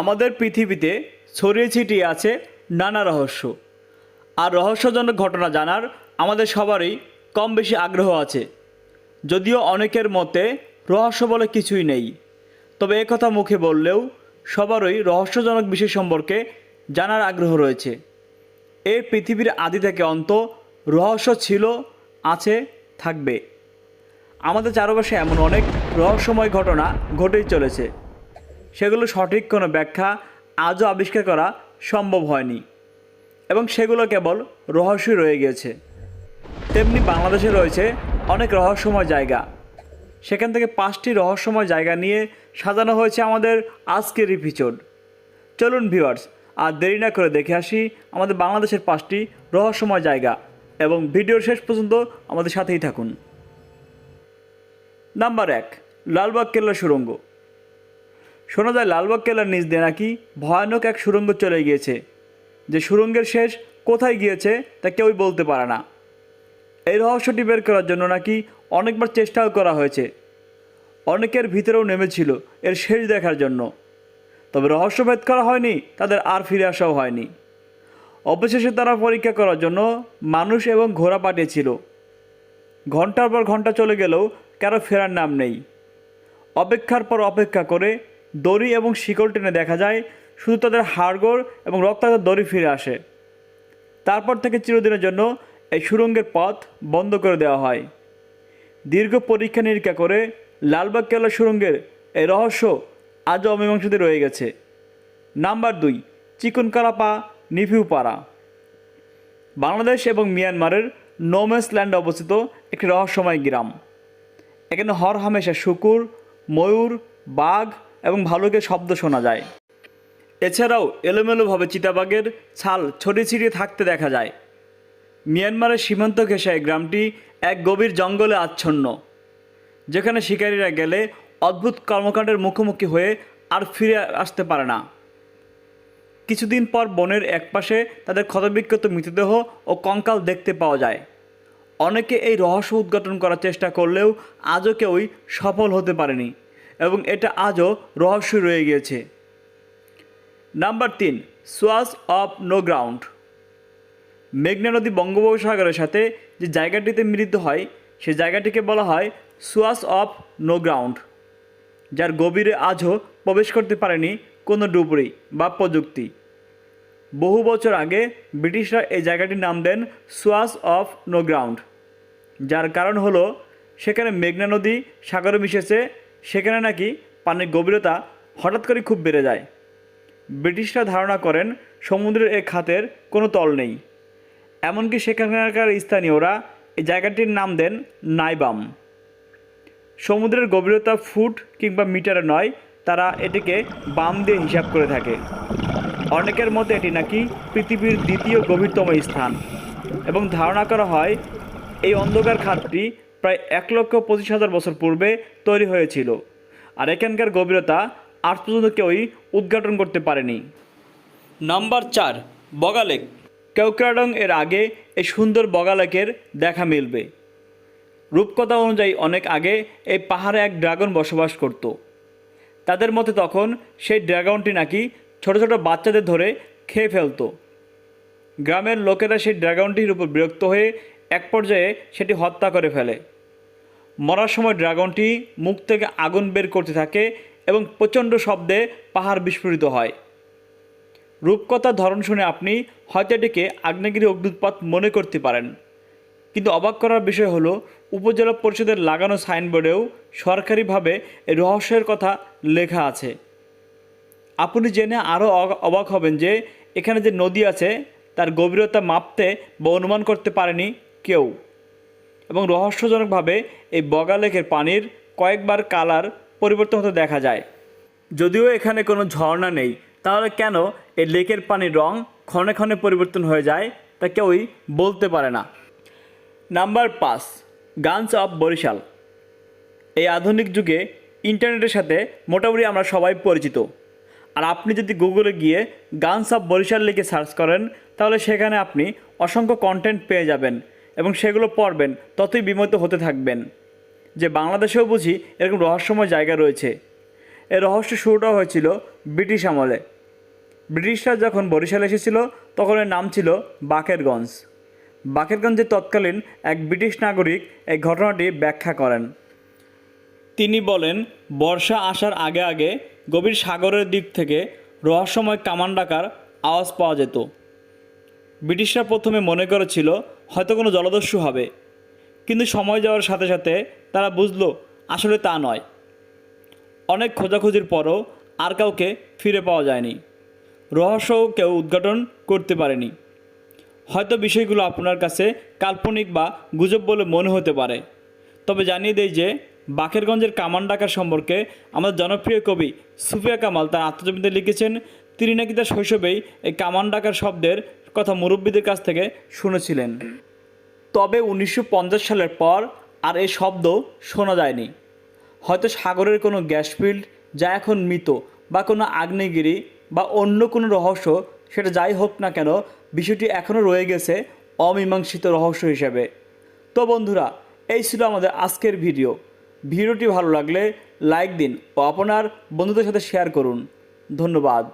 আমাদের পৃথিবীতে ছড়িয়ে ছিটিয়ে আছে নানা রহস্য। আর রহস্যজনক ঘটনা জানার আমাদের সবারই কম বেশি আগ্রহ আছে। যদিও অনেকের মতে রহস্য বলে কিছুই নেই। তবে একথা মুখে বললেও সবারই রহস্যজনক বিষয় সম্পর্কে জানার আগ্রহ রয়েছে। এই পৃথিবীর আদি থেকে অন্ত রহস্য ছিল, আছে, থাকবে। আমাদের চারপাশে এমন অনেক রহস্যময় ঘটনা ঘটেই চলেছে। সেগুলো সঠিক কোনো ব্যাখ্যা আজও আবিষ্কার করা সম্ভব হয়নি। এবং সেগুলো কেবল রহস্যই রয়ে গিয়েছে। তেমনি বাংলাদেশে রয়েছে অনেক রহস্যময় জায়গা। সেখান থেকে পাঁচটি রহস্যময় জায়গা নিয়ে সাজানো হয়েছে আমাদের আজকের এপিসোড চলুন ভিউয়ার্স আর দেরি না করে দেখে আসি আমাদের বাংলাদেশের পাঁচটি রহস্যময় জায়গা এবং ভিডিওর শেষ পর্যন্ত আমাদের সাথেই থাকুন। নাম্বার এক, লালবাগ কেল্লা সুড়ঙ্গ শোনা যায় লালবাগ কেল্লার নিচ দিয়ে নাকি ভয়ানক এক সুড়ঙ্গ চলে গিয়েছে। যে সুড়ঙ্গের শেষ কোথায় গিয়েছে, তা কেউই বলতে পারে না। এই রহস্যটি বের করার জন্য নাকি অনেকবার চেষ্টাও করা হয়েছে। অনেকের ভিতরেও নেমেছিল এর শেষ দেখার জন্য। তবে রহস্য ভেদ করা হয়নি, তাদের আর ফিরে আসাও হয়নি। অবশেষে তারা পরীক্ষা করার জন্য মানুষ এবং ঘোড়া পাঠিয়েছিল। ঘণ্টার পর ঘণ্টা চলে গেলেও কারও ফেরার নাম নেই। অপেক্ষার পর অপেক্ষা করে দড়ি এবং শিকল টেনে দেখা যায়, শুধু তাদের হাড়গোড় এবং রক্তাক্ত দড়ি ফিরে আসে। তারপর থেকে চিরদিনের জন্য এই সুড়ঙ্গের পথ বন্ধ করে দেওয়া হয়। দীর্ঘ পরীক্ষা নিরীক্ষা করে লালবাগ কেল্লা সুড়ঙ্গের এই রহস্য আজও অমীমাংসিত রয়ে গেছে। নাম্বার দুই, চিকনকালাপা, নিফিউপাড়া। বাংলাদেশ এবং মিয়ানমারের নোমেস ল্যান্ডে অবস্থিত একটি রহস্যময় গ্রাম। এখানে হর হামেশা শুকুর, ময়ূর, বাঘ এবং ভালুকের শব্দ শোনা যায়। এছাড়াও এলোমেলোভাবে চিতাবাঘের ছাল ছড়িয়ে ছিটিয়ে থাকতে দেখা যায়। মিয়ানমারের সীমান্ত ঘেঁষা এই গ্রামটি এক গভীর জঙ্গলে আচ্ছন্ন, যেখানে শিকারীরা গেলে অদ্ভুত কর্মকাণ্ডের মুখোমুখি হয়ে আর ফিরে আসতে পারে না। কিছুদিন পর বনের একপাশে তাদের ক্ষতবিক্ষত মৃতদেহ ও কঙ্কাল দেখতে পাওয়া যায়। অনেকে এই রহস্য উদ্ঘাটন করার চেষ্টা করলেও আজও কেউই সফল হতে পারেনি। এবং এটা আজও রহস্য রয়ে গিয়েছে। নাম্বার তিন সোয়াস অফ নো গ্রাউন্ড। মেঘনা নদী বঙ্গোপসাগরের সাথে যে জায়গাটিতে মিলিত হয়, সে জায়গাটিকে বলা হয় সোয়াস অফ নো গ্রাউন্ড, যার গভীরে আজও প্রবেশ করতে পারেনি কোনো ডুবুরি বা প্রযুক্তি। বহু বছর আগে ব্রিটিশরা এই জায়গাটির নাম দেন সোয়াস অফ নো গ্রাউন্ড, যার কারণ হলো সেখানে মেঘনা নদী সাগরে মিশেছে সেখানে নাকি পানির গভীরতা হঠাৎ করে খুব বেড়ে যায়। ব্রিটিশরা ধারণা করেন সমুদ্রের এ খাতের কোনো তল নেই। এমনকি সেখানকার স্থানীয়রা এই জায়গাটির নাম দেন নাইবাম। সমুদ্রের গভীরতা ফুট কিংবা মিটারে নয়, তারা এটিকে বাম দিয়ে হিসাব করে থাকে। অনেকের মতে এটি নাকি পৃথিবীর দ্বিতীয় গভীরতম স্থান। এবং ধারণা করা হয়, এই অন্ধকার খাতটি প্রায় এক লক্ষ পঁচিশ হাজার বছর পূর্বে তৈরি হয়েছিল। আর এখানকার গভীরতা আজ পর্যন্ত কেউই উদ্ঘাটন করতে পারেনি। নাম্বার চার বগালেক কেউক্রাডং এর আগে এই সুন্দর বগালেকের দেখা মিলবে। রূপকথা অনুযায়ী অনেক আগে এই পাহাড়ে এক ড্রাগন বসবাস করত। তাদের মতে তখন সেই ড্রাগনটি নাকি ছোট ছোট বাচ্চাদের ধরে খেয়ে ফেলতো। গ্রামের লোকেরা সেই ড্রাগনটির উপর বিরক্ত হয়ে এক পর্যায়ে সেটি হত্যা করে ফেলে। মরার সময় ড্রাগনটি মুখ থেকে আগুন বের করতে থাকে এবং প্রচণ্ড শব্দে পাহাড় বিস্ফোরিত হয়। রূপকথার ধরন শুনে আপনি হয়তো এটিকে আগ্নেয়গিরি অগ্নুৎপাত মনে করতে পারেন। কিন্তু অবাক করার বিষয় হলো, উপজেলা পরিষদের লাগানো সাইনবোর্ডেও সরকারিভাবে রহস্যের কথা লেখা আছে। আপনি জেনে আরও অবাক হবেন যে এখানে যে নদী আছে, তার গভীরতা মাপতে বা অনুমান করতে পারেনি কেউ। এবং রহস্যজনকভাবে এই বগা লেকের পানির কয়েকবার কালার পরিবর্তন হতে দেখা যায়। যদিও এখানে কোনো ঝর্ণা নেই, তাহলে কেন এই লেকের পানির রং ক্ষণে ক্ষণে পরিবর্তন হয়ে যায় তা কেউই বলতে পারে না। নাম্বার পাঁচ, গানস অফ বরিশাল। এই আধুনিক যুগে ইন্টারনেটের সাথে মোটামুটি আমরা সবাই পরিচিত। আর আপনি যদি গুগলে গিয়ে গানস অফ বরিশাল লিখে সার্চ করেন, তাহলে সেখানে আপনি অসংখ্য কন্টেন্ট পেয়ে যাবেন। এবং সেগুলো পড়বেন, ততই বিমোহিত হতে থাকবেন। যে বাংলাদেশেও বুঝি এরকম রহস্যময় জায়গা রয়েছে। এ রহস্য শুরুটা হয়েছিল ব্রিটিশ আমলে। ব্রিটিশরা যখন বরিশাল এসেছিল, তখন এর নাম ছিল বাকেরগঞ্জ। বাকেরগঞ্জের তৎকালীন এক ব্রিটিশ নাগরিক এই ঘটনাটি ব্যাখ্যা করেন। তিনি বলেন, বর্ষা আসার আগে আগে গভীর সাগরের দিক থেকে রহস্যময় কামান ডাকার আওয়াজ পাওয়া যেত। ব্রিটিশরা প্রথমে মনে করেছিল হয়তো কোনো জলদস্যু হবে। কিন্তু সময় যাওয়ার সাথে সাথে তারা বুঝলো, আসলে তা নয়। অনেক খোঁজাখুঁজির পরও আর কাউকে ফিরে পাওয়া যায়নি। রহস্য কেউ উদ্ঘাটন করতে পারেনি। হয়তো বিষয়গুলো আপনার কাছে কাল্পনিক বা গুজব বলে মনে হতে পারে। তবে জানিয়ে দেয় যে, বাকেরগঞ্জের কামান ডাকার সম্পর্কে আমাদের জনপ্রিয় কবি সুফিয়া কামাল তার আত্মজীবনীতে লিখেছেন, তিনি নাকি তার শৈশবেই এই কামান ডাকার শব্দের কথা মুরব্বীদের কাছ থেকে শুনেছিলেন। তবে উনিশশো পঞ্চাশ সালের পর আর এই শব্দ শোনা যায়নি। হয়তো সাগরের কোনো গ্যাস ফিল্ড যা এখন মৃত বা কোনো আগ্নেয়গিরি বা অন্য কোনো রহস্য, সেটা যাই হোক না কেন, বিষয়টি এখনও রয়ে গেছে অমীমাংসিত রহস্য হিসেবে। তো বন্ধুরা, এই ছিল আমাদের আজকের ভিডিও। ভিডিওটি ভালো লাগলে লাইক দিন ও আপনার বন্ধুদের সাথে শেয়ার করুন। ধন্যবাদ।